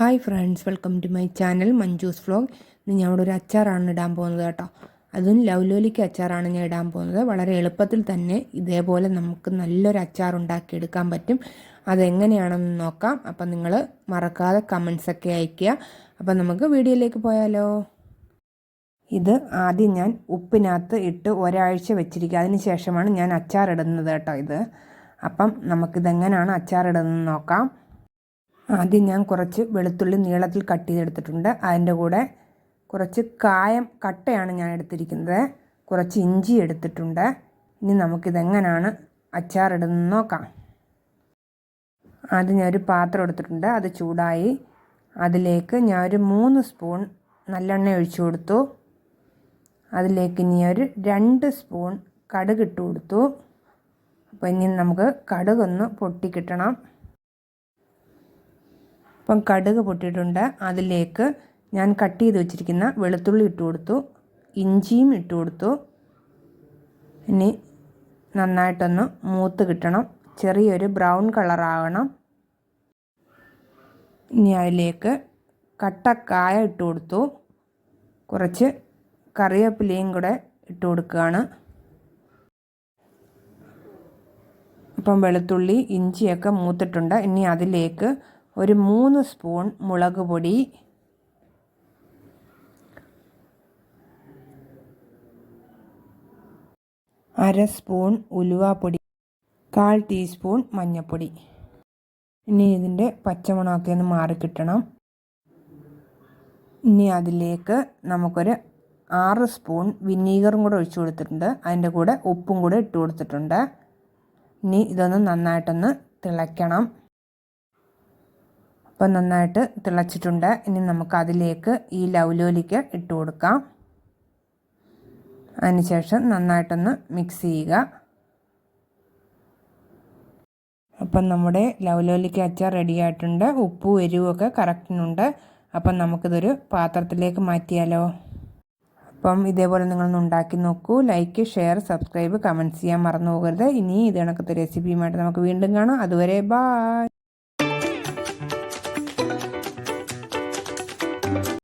Hi friends welcome to my channel Manju's vlog ഇന്ന് ഞാൻ ഒരു അച്ചാറാണ് ഇടാൻ പോകുന്നത് കേട്ടോ. അതും ലൗലോലിക്ക് അച്ചാറാണ് ഞാൻ ഇടാൻ പോകുന്നത്. വളരെ എളുപ്പത്തിൽ തന്നെ ഇതേപോലെ നമുക്ക് നല്ലൊരു അച്ചാർ ഉണ്ടാക്കിയെടുക്കാൻ പറ്റും. അതെങ്ങനെയാണെന്ന് നോക്കാം. അപ്പം നിങ്ങൾ മറക്കാതെ കമൻസൊക്കെ അയയ്ക്കുക. അപ്പം നമുക്ക് വീഡിയോയിലേക്ക് പോയാലോ. ഇത് ആദ്യം ഞാൻ ഉപ്പിനകത്ത് ഇട്ട് ഒരാഴ്ച വെച്ചിരിക്കുക. അതിന് ശേഷമാണ് ഞാൻ അച്ചാർ ഇടുന്നത് കേട്ടോ ഇത്. അപ്പം നമുക്കിതെങ്ങനെയാണ് അച്ചാർ ഇടുന്നത് നോക്കാം. ആദ്യം ഞാൻ കുറച്ച് വെളുത്തുള്ളി നീളത്തിൽ കട്ട് ചെയ്തെടുത്തിട്ടുണ്ട്. അതിന്റെ കൂടെ കുറച്ച് കായം കട്ടയാണ് ഞാൻ എടുത്തിരിക്കുന്നത്. കുറച്ച് ഇഞ്ചി എടുത്തിട്ടുണ്ട്. ഇനി നമുക്കിതെങ്ങനെയാണ് അച്ചാറിടുന്നത് നോക്കാം. ആദ്യം ഞാനൊരു പാത്രം എടുത്തിട്ടുണ്ട്. അത് ചൂടായി. അതിലേക്ക് ഞാൻ ഒരു മൂന്ന് സ്പൂൺ നല്ലെണ്ണ ഒഴിച്ചു കൊടുത്തു. അതിലേക്ക് ഇനി ഒരു രണ്ട് സ്പൂൺ കടുക് ഇട്ട് കൊടുത്തു. അപ്പോൾ ഇനി നമുക്ക് കടുകൊന്ന് പൊട്ടിക്കിട്ടണം. അപ്പം കടുക് പൊട്ടിയിട്ടുണ്ട്. അതിലേക്ക് ഞാൻ കട്ട് ചെയ്ത് വെച്ചിരിക്കുന്ന വെളുത്തുള്ളി ഇട്ട് കൊടുത്തു. ഇഞ്ചിയും ഇട്ട് കൊടുത്തു. ഇനി നന്നായിട്ടൊന്ന് മൂത്ത് കിട്ടണം. ചെറിയൊരു ബ്രൗൺ കളറാകണം ഇനി അതിലേക്ക് കട്ടക്കായ ഇട്ട് കൊടുത്തു. കുറച്ച് കറിവേപ്പിലയും കൂടെ ഇട്ട് കൊടുക്കുകയാണ്. അപ്പം വെളുത്തുള്ളി ഇഞ്ചിയൊക്കെ മൂത്തിട്ടുണ്ട്. ഇനി അതിലേക്ക് ഒരു മൂന്ന് സ്പൂൺ മുളക് പൊടി. അര സ്പൂൺ ഉലുവാപ്പൊടി കാൽ ടീസ്പൂൺ മഞ്ഞൾപ്പൊടി ഇനി ഇതിന്റെ പച്ചമുളകൊക്കെ ഒന്ന് മാറിക്കിട്ടണം ഇനി അതിലേക്ക് നമുക്കൊരു ആറ് സ്പൂൺ വിനീഗറും കൂടെ ഒഴിച്ചു കൊടുത്തിട്ടുണ്ട്. അതിന്റെ കൂടെ ഉപ്പും കൂടെ ഇട്ട് കൊടുത്തിട്ടുണ്ട്. ഇനി ഇതൊന്ന് നന്നായിട്ടൊന്ന് തിളയ്ക്കണം. അപ്പം നന്നായിട്ട് തിളച്ചിട്ടുണ്ട്. ഇനി നമുക്കതിലേക്ക് ഈ ലൗലോലിക്ക് ഇട്ട് കൊടുക്കാം. അതിനുശേഷം നന്നായിട്ടൊന്ന് മിക്സ് ചെയ്യുക. അപ്പം നമ്മുടെ ലവ്ലോലിക്ക് അച്ചാർ റെഡി ആയിട്ടുണ്ട്. ഉപ്പും എരിവുമൊക്കെ കറക്റ്റിനുണ്ട് അപ്പം നമുക്കിതൊരു പാത്രത്തിലേക്ക് മാറ്റിയാലോ? അപ്പം ഇതേപോലെ നിങ്ങളൊന്ന് ഉണ്ടാക്കി നോക്കൂ. ലൈക്ക് ഷെയർ സബ്സ്ക്രൈബ് കമന്റ്സ് ചെയ്യാൻ മറന്നു പോകരുത്. ഇനി ഇത് കണക്കത്തെ റെസിപ്പിയുമായിട്ട് നമുക്ക് വീണ്ടും കാണാം. അതുവരെ ബായ്